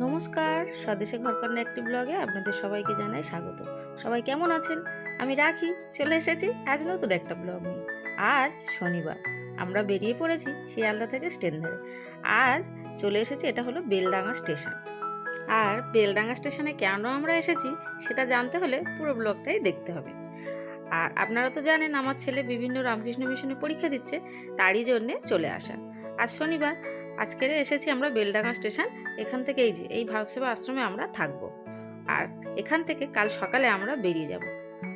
নমস্কার, স্বদেশে ঘরকন্যা একটি ব্লগে আপনাদের সবাইকে জানাই স্বাগত। সবাই কেমন আছেন? আমি রাখি, চলে এসেছি আজ নতুন একটা ব্লগ নিয়ে। আজ শনিবার, আমরা বেরিয়ে পড়েছি শিয়ালদা থেকে স্টেন ধরে আজ চলে এসেছি, এটা হলো বেলডাঙ্গা স্টেশন। আর বেলডাঙ্গা স্টেশনে কেন আমরা এসেছি, সেটা জানতে হলে পুরো ব্লগটাই দেখতে হবে। আর আপনারা তো জানেন, আমার ছেলে বিভিন্ন রামকৃষ্ণ মিশনে পরীক্ষা দিচ্ছে, তারই জন্যে চলে আসা। আজ শনিবার আজকের এসেছি আমরা বেলডাঙ্গা স্টেশন, এখান থেকে এই যে, এই ভারত সেবা আশ্রমে আমরা থাকব। আর এখান থেকে কাল সকালে আমরা বেরিয়ে যাব।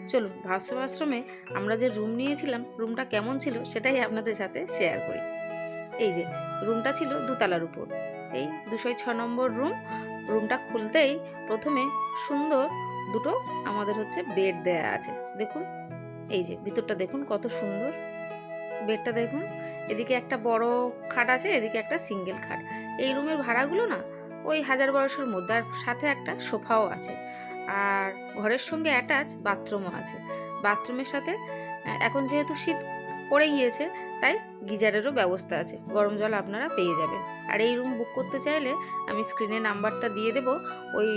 চলুন, ভারত সেবা আশ্রমে আমরা যে রুম নিয়েছিলাম রুমটা কেমন ছিল সেটাই আপনাদের সাথে শেয়ার করি। এই যে রুমটা ছিল দুতলার উপর। এই দুশো ছ নম্বর রুম রুমটা খুলতেই প্রথমে সুন্দর দুটো আমাদের হচ্ছে বেড দেয়া আছে। দেখুন, এই যে, ভিতরটা দেখুন কত সুন্দর। বেডটা দেখুন। এদিকে একটা বড় খাট আছে, এদিকে একটা সিঙ্গেল খাট। এই রুমের ভাড়াগুলো না ওই হাজার বারোশোর মধ্যে, আর সাথে একটা সোফাও আছে। আর ঘরের সঙ্গে অ্যাটাচ বাথরুমও আছে। বাথরুমের সাথে এখন যেহেতু শীত পড়ে গিয়েছে, তাই গিজারেরও ব্যবস্থা আছে। গরম জল আপনারা পেয়ে যাবেন। আর এই রুম বুক করতে চাইলে আমি স্ক্রিনে নাম্বারটা দিয়ে দেবো। ওই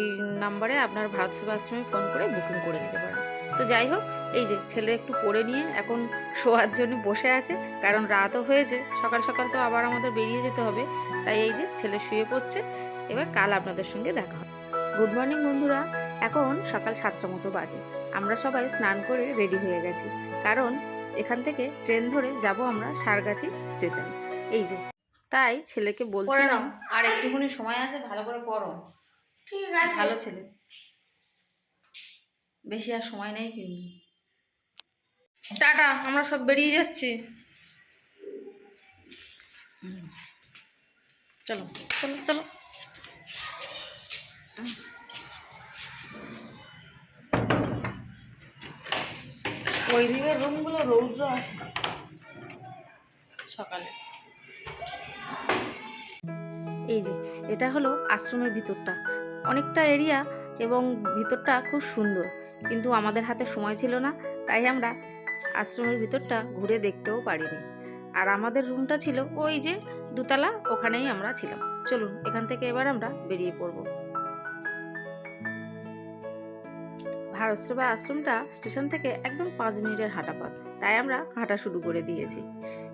নাম্বারে আপনার ভারত সেবা আশ্রমে ফোন করে বুকিং করে নিতে পারেন। তো যাই হোক এই যে ছেলে একটু পড়ে নিয়ে এখন শোয়ার জন্য বসে আছে কারণ রাতও হয়েছে সকাল সকাল তো আবার আমাদের বেরিয়ে যেতে হবে। তাই এই যে ছেলে শুয়ে পড়ছে এবার কাল আপনাদের সঙ্গে দেখা হবে। গুড মর্নিং বন্ধুরা এখন সকাল সাতটা মতো বাজে। আমরা সবাই স্নান করে রেডি হয়ে গেছি কারণ এখান থেকে ট্রেন ধরে যাব আমরা সারগাছি স্টেশন। এই যে তাই ছেলেকে বলছিলাম আর একটুখানি সময় আছে ভালো করে পড়ো। ঠিক আছে। ভালো ছেলে। বেশি আর সময় নেই কিন্তু। টাটা আমরা সব বেরিয়ে যাচ্ছি। চলো চলো চলো। ওই দিকের রুমগুলো রৌদ্র আছে। সকালে। এই যে এটা হলো আশ্রমের ভিতরটা। অনেকটা এরিয়া এবং ভিতরটা খুব সুন্দর কিন্তু আমাদের হাতে সময় ছিল না তাই আমরা আশ্রমের ভিতরটা ঘুরে দেখতেও পারিনি। আর আমাদের রুমটা ছিল ওই যে দুতলা, ওখানেই আমরা ছিলাম। চলুন, এখান থেকে এবার আমরা বেরিয়ে পড়ব। ভারতসভা আশ্রমটা স্টেশন থেকে একদম পাঁচ মিনিটের হাঁটা পথ তাই আমরা হাঁটা শুরু করে দিয়েছি।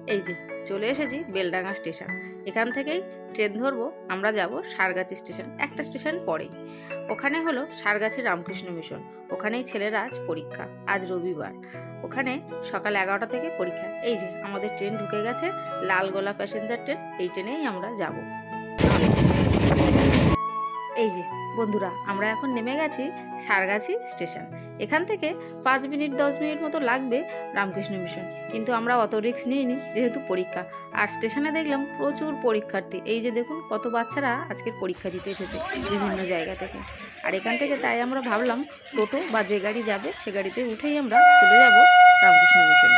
এই যে, চলে এসেছি বেলডাঙ্গা স্টেশন। এখান থেকেই ট্রেন ধরবো, আমরা যাব সারগাছি স্টেশন, একটা স্টেশন পরে ওখানে হলো সারগাছি রামকৃষ্ণ মিশন, ওখানেই ছেলেরা আজ পরীক্ষা, আজ রবিবার। ওখানে সকাল এগারোটা থেকে পরীক্ষা, এই যে আমাদের ট্রেন ঢুকে গেছে, লালগোলা প্যাসেঞ্জার ট্রেন, এই ট্রেনেই আমরা যাব। এই যে, বন্ধুরা, আমরা এখন নেমে গেছি সারগাছি স্টেশন। এখান থেকে পাঁচ মিনিট, দশ মিনিট মতো লাগবে রামকৃষ্ণ মিশন। কিন্তু আমরা অত রিস্ক নিইনি, যেহেতু পরীক্ষা। আর স্টেশনে দেখলাম প্রচুর পরীক্ষার্থী। এই যে দেখুন, কত বাচ্চারা আজকের পরীক্ষা দিতে এসেছে বিভিন্ন জায়গা থেকে। আর এখান থেকে তাই আমরা ভাবলাম, টোটো বা যে গাড়ি যাবে, সে গাড়িতে উঠেই আমরা চলে যাব রামকৃষ্ণ মিশনে।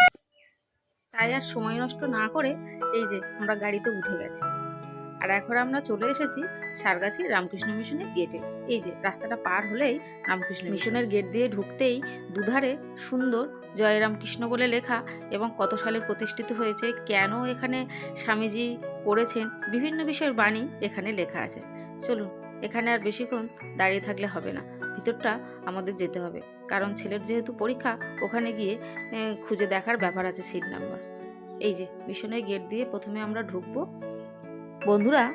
তাই আর সময় নষ্ট না করে, এই যে, আমরা গাড়িতে উঠে গেছি। আর এখন আমরা চলে এসেছি সারগাছি রামকৃষ্ণ মিশনের গেটে এই যে, রাস্তাটা পার হলেই রামকৃষ্ণ মিশনের গেট দিয়ে ঢুকতেই দুধারে সুন্দর জয় রামকৃষ্ণ বলে লেখা এবং কত সালে প্রতিষ্ঠিত হয়েছে, কেন এখানে স্বামীজি করেছেন, বিভিন্ন বিষয়ের বাণী এখানে লেখা আছে। চলুন, এখানে আর বেশিক্ষণ দাঁড়িয়ে থাকলে হবে না। ভিতরটা আমাদের যেতে হবে। কারণ ছেলের যেহেতু পরীক্ষা, ওখানে গিয়ে খুঁজে দেখার ব্যাপার আছে সিট নাম্বার এই যে, মিশনের গেট দিয়ে প্রথমে আমরা ঢুকবো। বন্ধুরা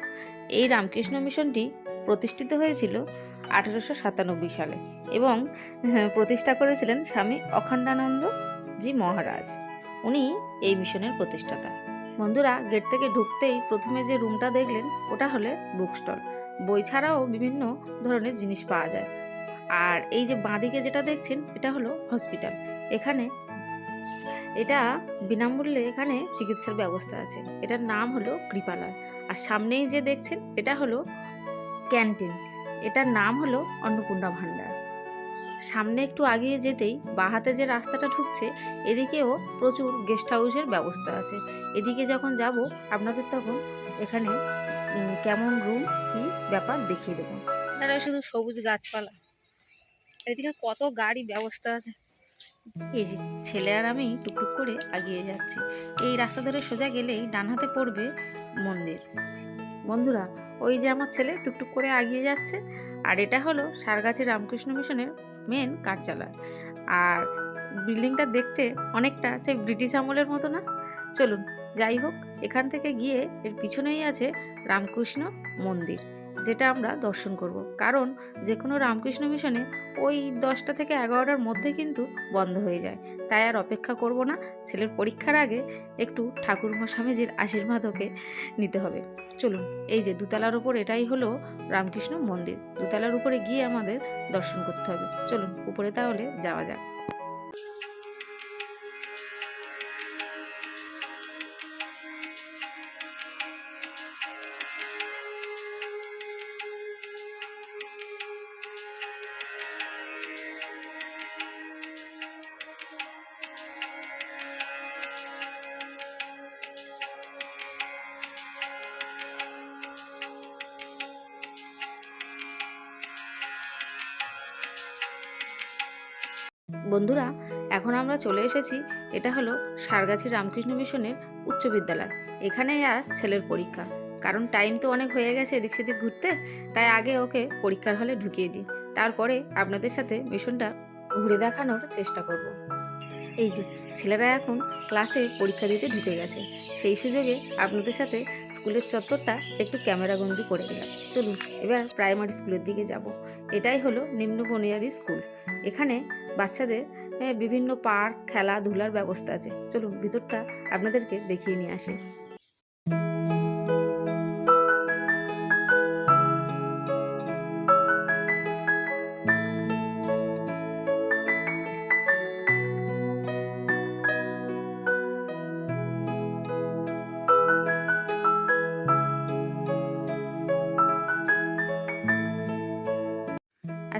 এই রামকৃষ্ণ মিশনটি প্রতিষ্ঠিত হয়েছিল আঠেরোশো সাতানব্বই সালে এবং হ্যাঁ, প্রতিষ্ঠা করেছিলেন স্বামী অখণ্ডানন্দ জি মহারাজ। উনি এই মিশনের প্রতিষ্ঠাতা। বন্ধুরা গেট থেকে ঢুকতেই প্রথমে যে রুমটা দেখলেন ওটা হলে বুক স্টল। বই ছাড়াও বিভিন্ন ধরনের জিনিস পাওয়া যায়। আর এই যে বাঁদিকে যেটা দেখছেন এটা হলো হসপিটাল। এখানে এটা বিনামূল্যে এখানে চিকিৎসার ব্যবস্থা আছে। এটার নাম হলো কৃপালয়। আর সামনেই যে দেখছেন, এটা হলো ক্যান্টিন। এটার নাম হলো অন্নপূর্ণা ভাণ্ডার। সামনে একটু আগিয়ে যেতেই বাহাতে যে রাস্তাটা ঢুকছে, এদিকেও প্রচুর গেস্ট হাউসের ব্যবস্থা আছে। এদিকে যখন যাব, আপনাদের তখন এখানে কেমন রুম, কি ব্যাপার দেখিয়ে দেবো। তারা শুধু সবুজ গাছপালা। এদিকে কত গাড়ি ব্যবস্থা আছে। এই যে, ছেলে আর আমি টুকটুক করে এগিয়ে যাচ্ছি। এই রাস্তা ধরে সোজা গেলেই ডান হাতে পড়বে মন্দির। বন্ধুরা, ওই যে আমার ছেলে টুকটুক করে আগিয়ে যাচ্ছে, আর এটা হলো সারগাছি রামকৃষ্ণ মিশনের মেন কার্যালয়। আর বিল্ডিংটা দেখতে অনেকটা সেই ব্রিটিশ আমলের মতো না? চলুন, যাই হোক, এখান থেকে গিয়ে এর পিছনেই আছে রামকৃষ্ণ মন্দির। যেটা আমরা দর্শন করব। কারণ যে কোনো রামকৃষ্ণ মিশনে ওই দশটা থেকে এগারোটার মধ্যে কিন্তু বন্ধ হয়ে যায়। তাই আর অপেক্ষা করব না। ছেলের পরীক্ষার আগে একটু ঠাকুরমা স্বামীজির আশীর্বাদ ওকে নিতে হবে। চলুন, এই যে দুতলার উপর এটাই হলো রামকৃষ্ণ মন্দির। দুতলার উপরে গিয়ে আমাদের দর্শন করতে হবে। চলুন, উপরে তাহলে যাওয়া যাক। বন্ধুরা, এখন আমরা চলে এসেছি, এটা হলো সারগাছি রামকৃষ্ণ মিশনের উচ্চ বিদ্যালয়। এখানেই আর ছেলের পরীক্ষা। কারণ টাইম তো অনেক হয়ে গেছে এদিক সেদিক ঘুরতে, তাই আগে ওকে পরীক্ষার হলে ঢুকিয়ে দিই। তারপরে আপনাদের সাথে মিশনটা ঘুরে দেখানোর চেষ্টা করব। এই যে, ছেলেরা এখন ক্লাসে পরীক্ষা দিতে ঢুকে গেছে। সেই সুযোগে আপনাদের সাথে স্কুলের চত্বরটা একটু ক্যামেরাবন্দি করে দিলাম চলুন, এবার প্রাইমারি স্কুলের দিকে যাব। এটাই হলো নিম্ন বুনিয়াদি স্কুল এখানে বাচ্চাদের এ, বিভিন্ন পার্ক খেলাধুলার ব্যবস্থা আছে। চলুন ভিতরটা আপনাদেরকে দেখিয়ে নিয়ে আসি।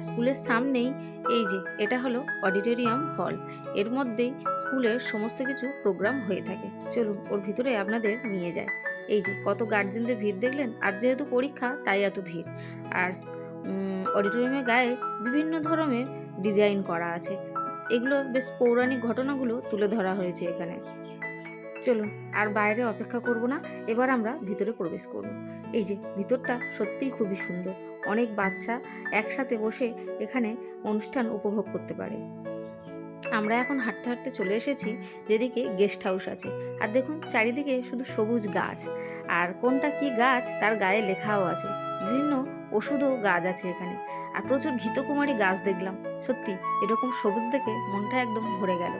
স্কুলের সামনেই যে এটা হলো অডিটোরিয়াম হল। এর মধ্যেই স্কুলের সমস্ত কিছু প্রোগ্রাম হয়ে থাকে। চলুন, ওর ভিতরে আপনাদের নিয়ে যায় এই যে, কত গার্জেনদের ভিড় দেখলেন? আর যেহেতু পরীক্ষা, তাই এত ভিড়। আর অডিটোরিয়ামের গায়ে বিভিন্ন ধরনের ডিজাইন করা আছে। এগুলো বেশ পৌরাণিক ঘটনাগুলো তুলে ধরা হয়েছে এখানে। চলুন, আর বাইরে অপেক্ষা করব না। এবার আমরা ভিতরে প্রবেশ করব। এই যে, ভিতরটা সত্যিই খুবই সুন্দর। অনেক বাচ্চা একসাথে বসে এখানে অনুষ্ঠান উপভোগ করতে পারে। আমরা এখন হাঁটতে হাঁটতে চলে এসেছি যেদিকে গেস্ট হাউস আছে। আর দেখুন, চারিদিকে শুধু সবুজ গাছ। আর কোনটা কি গাছ তার গায়ে লেখাও আছে। বিভিন্ন ওষুধও গাছ আছে এখানে। আর প্রচুর ঘিতকুমারী গাছ দেখলাম। সত্যি, এরকম সবুজ দেখে মনটা একদম ভরে গেল।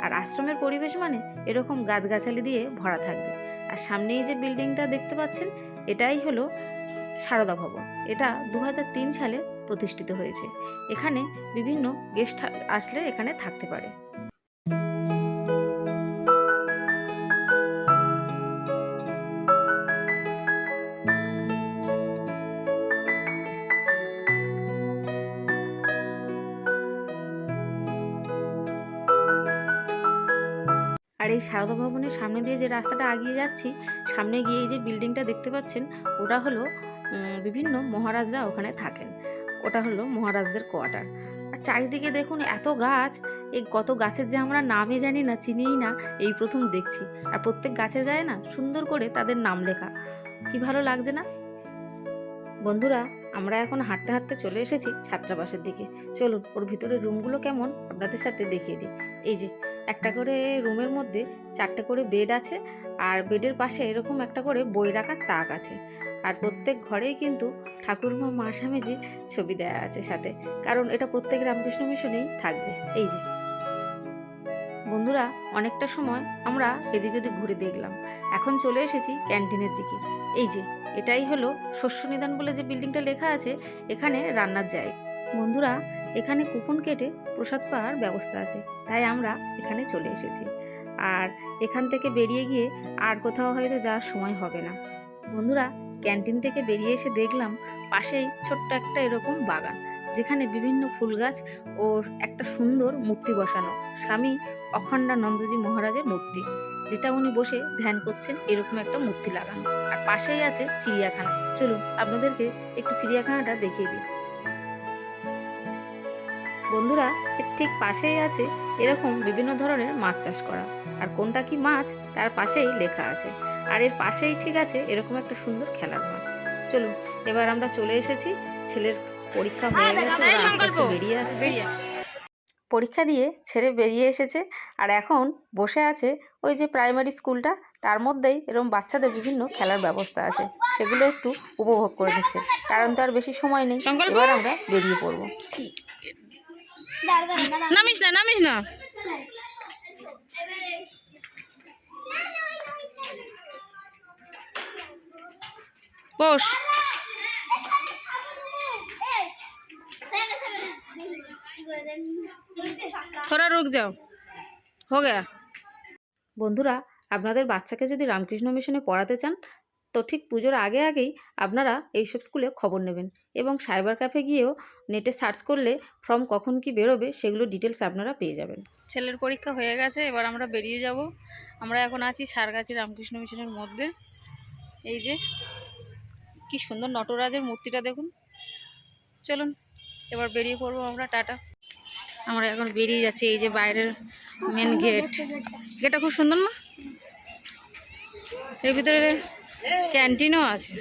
আর আশ্রমের পরিবেশ মানে এরকম গাছগাছালি দিয়ে ভরা থাকবে। আর সামনেই যে বিল্ডিংটা দেখতে পাচ্ছেন, এটাই হলো সারদা ভবন। এটা দু হাজার তিন সালে প্রতিষ্ঠিত হয়েছে। এখানে বিভিন্ন গেস্ট আসলে এখানে থাকতে পারে। আর এই সারদা ভবনের সামনে দিয়ে যে রাস্তাটা আগিয়ে যাচ্ছি, সামনে গিয়ে এই যে বিল্ডিংটা দেখতে পাচ্ছেন, ওটা হলো বিভিন্ন মহারাজরা ওখানে থাকেন। ওটা হলো মহারাজদের কোয়ার্টার। আর চারিদিকে দেখুন এত গাছ, এই কত গাছের যে আমরা নামে জানি না, চিনিই না, এই প্রথম দেখছি। আর প্রত্যেক গাছের গায়ে না সুন্দর করে তাদের নাম লেখা। কি ভালো লাগছে না? বন্ধুরা, আমরা এখন হাঁটতে হাঁটতে চলে এসেছি ছাত্রাবাসের দিকে। চলুন, ওর ভিতরে রুমগুলো কেমন আপনাদের সাথে দেখিয়ে দিই। এই যে, একটা করে রুমের মধ্যে চারটে করে বেড আছে, আর বেডের পাশে এরকম একটা করে বই রাখার তাক আছে। আর প্রত্যেক ঘরেই কিন্তু ঠাকুরমা মা স্বামীজির ছবি দেওয়া আছে সাথে। কারণ এটা প্রত্যেক রামকৃষ্ণ মিশনেই থাকবে। এই যে। বন্ধুরা, অনেকটা সময় আমরা এদিক ওদিক ঘুরে দেখলাম। এখন চলে এসেছি ক্যান্টিনের দিকে। এই যে, এটাই হলো শস্য নিদান বলে যে বিল্ডিংটা লেখা আছে, এখানে রান্নার জায়গা। বন্ধুরা, এখানে কুপন কেটে প্রসাদ পাওয়ার ব্যবস্থা আছে। তাই আমরা এখানে চলে এসেছি। আর এখান থেকে বেরিয়ে গিয়ে আর কোথাও হয়তো যাওয়ার সময় হবে না। বন্ধুরা ক্যান্টিন থেকে বেরিয়ে এসে দেখলাম পাশেই ছোট্ট একটা এরকম বাগান, যেখানে বিভিন্ন ফুল গাছ ও একটা সুন্দর মূর্তি বসানো, স্বামী অখণ্ডানন্দজি মহারাজের মূর্তি, যেটা উনি বসে ধ্যান করছেন এরকম একটা মূর্তি লাগানো। আর পাশেই আছে চিড়িয়াখানা। চলুন আপনাদেরকে একটু চিড়িয়াখানাটা দেখিয়ে দিই। বন্ধুরা ঠিক পাশেই আছে এরকম বিভিন্ন ধরনের মাছ চাষ করা। আর কোনটা কি মাছ তার পাশেই লেখা আছে। আর এর পাশেই ঠিক আছে এরকম একটা সুন্দর খেলার মাঠ। চলুন এবার আমরা চলে এসেছি। ছেলের পরীক্ষা হয়ে গেছে আস্তে আস্তে বেরিয়ে আসছে। পরীক্ষা দিয়ে ছেড়ে বেরিয়ে এসেছে আর এখন বসে আছে ওই যে প্রাইমারি স্কুলটা তার মধ্যেই এরকম বাচ্চাদের বিভিন্ন খেলার ব্যবস্থা আছে সেগুলো একটু উপভোগ করে নিচ্ছে কারণ তো আর বেশি সময় নেই। এবার আমরা বেরিয়ে পড়ব। নামিস না নামিস না। বস। থোড়া রুক যাও। হো গয়া। বন্ধুরা আপনাদের বাচ্চাকে যদি রামকৃষ্ণ মিশনে পড়াতে চান তো ঠিক পুজোর আগে আগেই আপনারা এইসব স্কুলে খবর নেবেন এবং সাইবার ক্যাফে গিয়েও নেটে সার্চ করলে ফর্ম কখন কি বেরোবে সেগুলো ডিটেলস আপনারা পেয়ে যাবেন। ছেলের পরীক্ষা হয়ে গেছে, এবার আমরা বেরিয়ে যাব। আমরা এখন আছি সারগাছি রামকৃষ্ণ মিশনের মধ্যে। এই যে, কি সুন্দর নটরাজের মূর্তিটা দেখুন। চলুন, এবার বেরিয়ে পড়ব আমরা, টাটা। আমরা এখন বেরিয়ে যাচ্ছি, এই যে বাইরের মেন গেট গেটটা খুব সুন্দর না? এর ভিতরে ক্যান্টিনও আছে।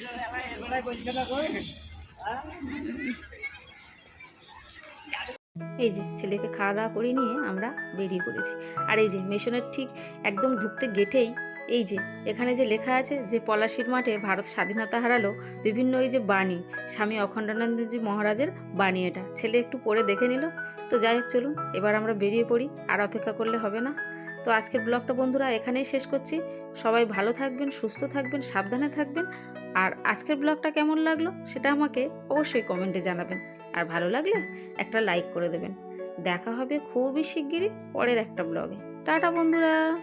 এই যে ছেলেকে খাওয়া দাওয়া করে নিয়ে আমরা বেরিয়ে পড়েছি। আর এই যে মিশনের ঠিক একদম ঢুকতে গেটেই এই যে এখানে যে লেখা আছে যে পলাশির মাঠে ভারত স্বাধীনতা হারালো, বিভিন্ন এই যে বাণী, স্বামী অখণ্ডানন্দজি মহারাজের বাণী এটা। ছেলে একটু পরে দেখে নিল। তো যাই হোক, চলুন, এবার আমরা বেরিয়ে পড়ি। আর অপেক্ষা করলে হবে না। তো আজকের ব্লগটা বন্ধুরা এখানেই শেষ করছি। সবাই ভালো থাকবেন, সুস্থ থাকবেন, সাবধানে থাকবেন। আর আজকের ব্লগটা কেমন লাগল সেটা আমাকে অবশ্যই কমেন্টে জানাবেন। আর ভালো লাগলে একটা লাইক করে দেবেন। দেখা হবে খুবই শিগগিরই পরের একটা ব্লগে। টাটা বন্ধুরা!